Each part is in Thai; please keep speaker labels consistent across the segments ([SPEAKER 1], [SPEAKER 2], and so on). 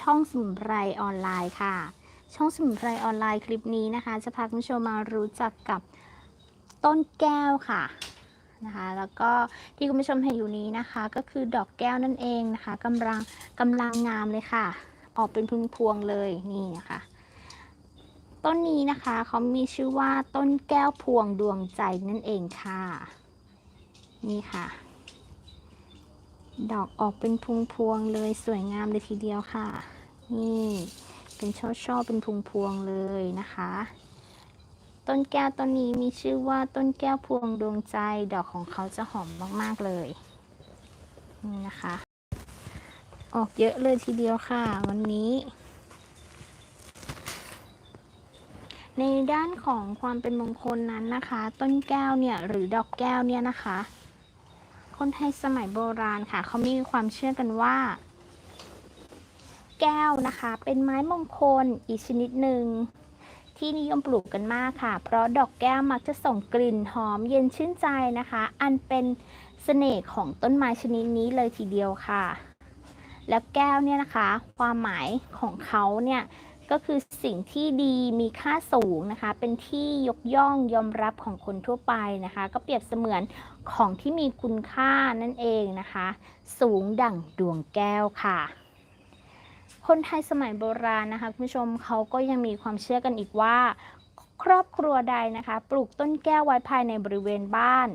[SPEAKER 1] ช่องสมุนไพรออนไลน์ค่ะ ช่องสมุนไพรออนไลน์คลิปนี้นะคะ จะพาคุณผู้ชมมารู้จักกับต้นแก้วค่ะนะคะแล้วก็ที่คุณผู้ชมเห็นอยู่นี้นะคะ ก็คือดอกแก้วนั่นเองนะคะกำลังกำลังงามเลยค่ะ ออกเป็นพุ่พวงเลยนี่นะคะต้นนี้นะคะเขามีชื่อว่าต้นแก้วพวงดวงใจนั่นเองค่ะ นี่ค่ะ ดอกออกเป็นพวงพวงๆเลยสวยงามเลยทีเดียวค่ะ นี่เป็นช่อช่อๆเป็นพวงพวงๆเลยนะคะ ต้นแก้วต้นนี้มีชื่อว่าต้นแก้วพวงดวงใจ ดอกของเขาจะหอมมากๆเลยนี่นะคะ ออกเยอะเลยทีเดียวค่ะ วันนี้ ในด้านของความเป็นมงคลนั้นนะคะ ต้นแก้วเนี่ยหรือดอกแก้วเนี่ยนะคะ คนไทยสมัยโบราณค่ะ เขามีความเชื่อกันว่า แก้วนะคะ เป็นไม้มงคลอีกชนิดหนึ่ง ที่นิยมปลูกกันมากค่ะ เพราะดอกแก้วมักจะส่งกลิ่นหอมเย็นชื่นใจนะคะ อันเป็นเสน่ห์ของต้นไม้ชนิดนี้เลยทีเดียวค่ะ แล้วแก้วเนี่ยนะคะ ความหมายของเขาเนี่ย ก็คือสิ่งที่ดีมีค่าสูงนะคะ เป็นที่ยกย่องยอมรับของคนทั่วไปนะคะ ก็เปรียบเสมือนของที่มีคุณค่านั่นเองนะคะ สูงดั่งดวงแก้วค่ะ คนไทยสมัยโบราณนะคะคุณผู้ชมเขาก็ยังมีความเชื่อกันอีกว่า ครอบครัวใดนะคะ ปลูกต้นแก้วไว้ภายในบริเวณบ้าน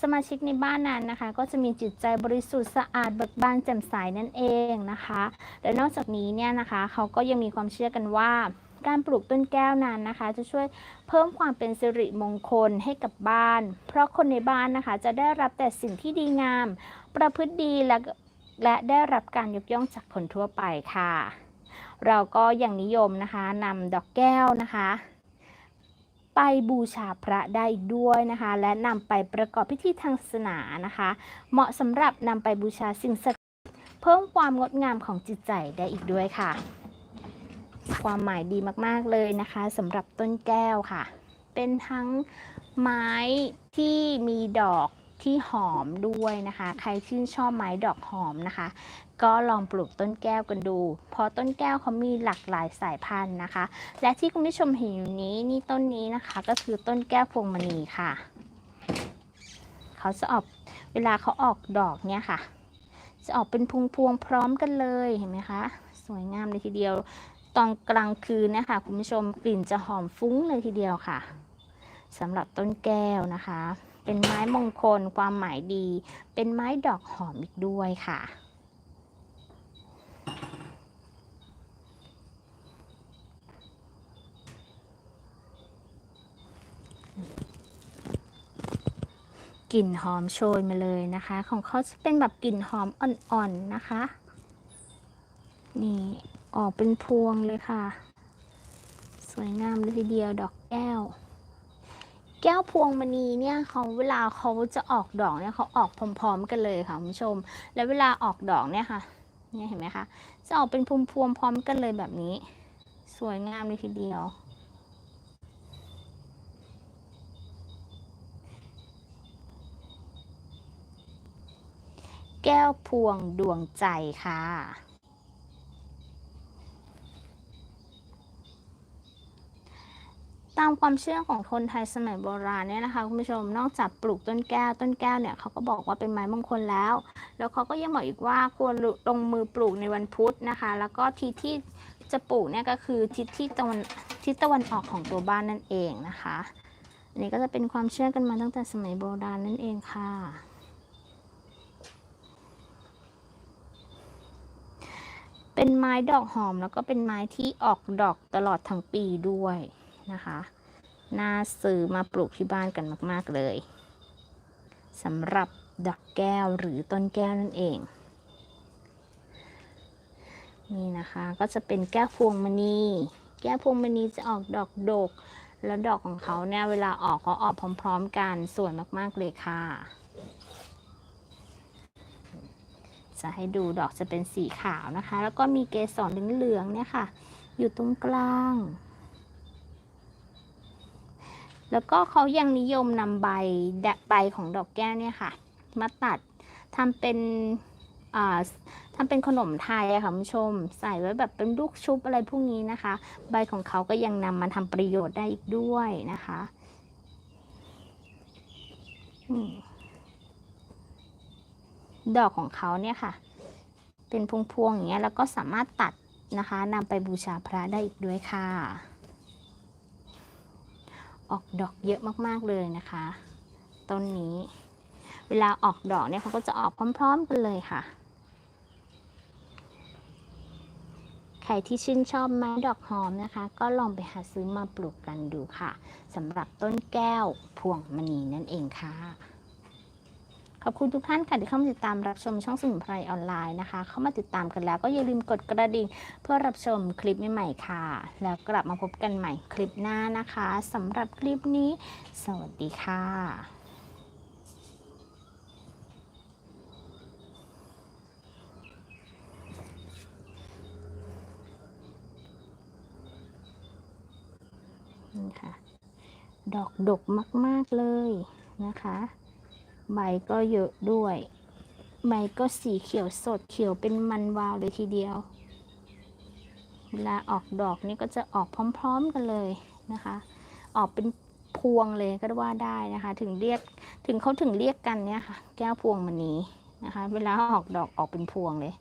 [SPEAKER 1] สมาชิกในบ้านนั้นนะคะ ก็จะมีจิตใจบริสุทธิ์สะอาดเบิกบานแจ่มใสนั่นเองนะคะ และนอกจากนี้เนี่ยนะคะเขาก็ยังมีความเชื่อกันว่าการปลูกต้นแก้วนั้นนะคะ จะช่วยเพิ่มความเป็นสิริมงคลให้กับบ้าน เพราะคนในบ้านนะคะ จะได้รับแต่สิ่งที่ดีงาม ประพฤติดีและและได้รับการยกย่องจากคนทั่วไปค่ะ เราก็อยังนิยมนะคะนำดอกแก้วนะคะ ไปบูชาพระได้อีกด้วยนะคะ และนำไปประกอบพิธีทางศาสนานะคะ เหมาะสำหรับนำไปบูชาสิ่งศักดิ์สิทธิ์เพิ่มความงดงามของจิตใจได้อีกด้วยค่ะ ความหมายดีมากๆเลยนะคะสำหรับต้นแก้วค่ะ เป็นทั้งไม้ที่มีดอกที่หอมด้วยนะคะ ใครชื่นชอบไม้ดอกหอมนะคะ ก็ลองปลูกต้นแก้วกันดู เพราะต้นแก้วเขามีหลากหลายสายพันธุ์นะคะ และที่คุณผู้ชมเห็นอยู่นี้นี่ต้นนี้นะคะ ก็คือต้นแก้วพวงมณีค่ะ เขาจะออกเวลาเขาออกดอกเนี่ยค่ะ จะออกเป็นพวงๆพร้อมกันเลยเห็นไหมคะสวยงามเลยทีเดียว ตอนกลางคืนนะคะคุณผู้ชมกลิ่นจะหอมฟุ้งเลยทีเดียวค่ะสำหรับต้นแก้วนะคะ เป็นไม้มงคลความหมายดี เป็นไม้ดอกหอมอีกด้วยค่ะ กลิ่นหอมโชยมาเลยนะคะ ของเขาจะเป็นแบบกลิ่นหอมอ่อนๆนะคะ นี่ออกเป็นพวงเลยค่ะ สวยงามเลยทีเดียวดอกแก้ว แก้วพวงมณีเนี่ยเขาเวลาเขาจะออกดอกเนี่ยเขาออกพร้อมๆกันเลยค่ะคุณผู้ชม แล้วเวลาออกดอกเนี่ยค่ะเนี่ยเห็นไหมคะจะออกเป็นพวงๆพร้อมกันเลยแบบนี้ สวยงามเลยทีเดียว แก้วพวงดวงใจค่ะ ตามความเชื่อของคนไทยสมัยโบราณเนี่ยนะคะคุณผู้ชมนอกจากปลูกต้นแก้วต้นแก้วเนี่ยเขาก็บอกว่าเป็นไม้มงคลแล้ว แล้วเขาก็ยังบอกอีกว่าควรลงมือปลูกในวันพุธนะคะ แล้วก็ทิศที่จะปลูกเนี่ยก็คือทิศที่ตะวันทิศตะวันออกของตัวบ้านนั่นเองนะคะอันนี้ก็จะเป็นความเชื่อกันมาตั้งแต่สมัยโบราณนั่นเองค่ะ เป็นไม้ดอกหอมแล้วก็เป็นไม้ที่ออกดอกตลอดทั้งปีด้วยนะคะน่าซื้อมาปลูกที่บ้านกันมาก ๆ เลยสำหรับดอกแก้วหรือต้นแก้วนั่นเอง นี่นะคะก็จะเป็นแก้วพวงมณีแก้วพวงมณีจะออกดอกดก แล้วดอกของเขาเนี่ยเวลาออกเขาออกพร้อม ๆ กันสวยมาก ๆ เลยค่ะ จะให้ดูดอกจะเป็นสีขาวนะคะ แล้วก็มีเกสรเหลืองๆเนี่ยค่ะ อยู่ตรงกลาง แล้วก็เขายังนิยมนำใบใบของดอกแก้วเนี่ยค่ะ มาตัดทำเป็นทำเป็นขนมไทยอะค่ะคุณผู้ชม ใส่ไว้แบบเป็นลูกชุบอะไรพวกนี้นะคะ ใบของเขาก็ยังนำมาทำประโยชน์ได้อีกด้วยนะคะ อืม ดอกของเขาเนี่ยค่ะ เป็นพวงๆอย่างเงี้ยแล้วก็สามารถตัดนะคะนำไปบูชาพระได้อีกด้วยค่ะ ออกดอกเยอะมากๆเลยนะคะ ต้นนี้ เวลาออกดอกเนี่ยเขาก็จะออกพร้อม ๆ กันเลยค่ะ ใครที่ชื่นชอบไม้ดอกหอมนะคะ ก็ลองไปหาซื้อมาปลูกกันดูค่ะสำหรับต้นแก้วพวงมณีนั่นเองค่ะ อบคุณทุกท่านค่ะที่เข้ามาติดตามรับชมช่องสมุนไพรออนไลน์นะคะ เข้ามาติดตามกันแล้วก็อย่าลืมกดกระดิ่งเพื่อรับชมคลิปใหม่ๆค่ะ แล้วกลับมาพบกันใหม่คลิปหน้านะคะสำหรับคลิปนี้ สวัสดีค่ะนี่ค่ะ ดอกดกมาก ๆ เลยนะคะ ใบก็เยอะด้วย ใบก็สีเขียวสดเขียวเป็นมันวาวเลยทีเดียว เวลาออกดอกนี่ก็จะออกพร้อมๆกันเลยนะคะ ออกเป็นพวงเลยก็ว่าได้นะคะ ถึงเรียกถึงเขาถึงเรียกกันเนี่ยค่ะ แก้วพวงมณีนะคะ เวลาออกดอกออกเป็นพวงเลย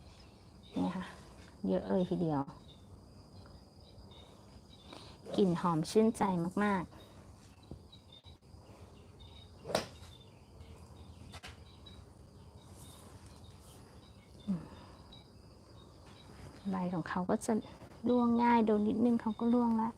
[SPEAKER 1] นี่ค่ะ เยอะเลยทีเดียวกลิ่นหอมชื่นใจมากๆ ใบ ของเขาก็จะร่วงง่ายโดนนิดนึงเขาก็ร่วงแล้ว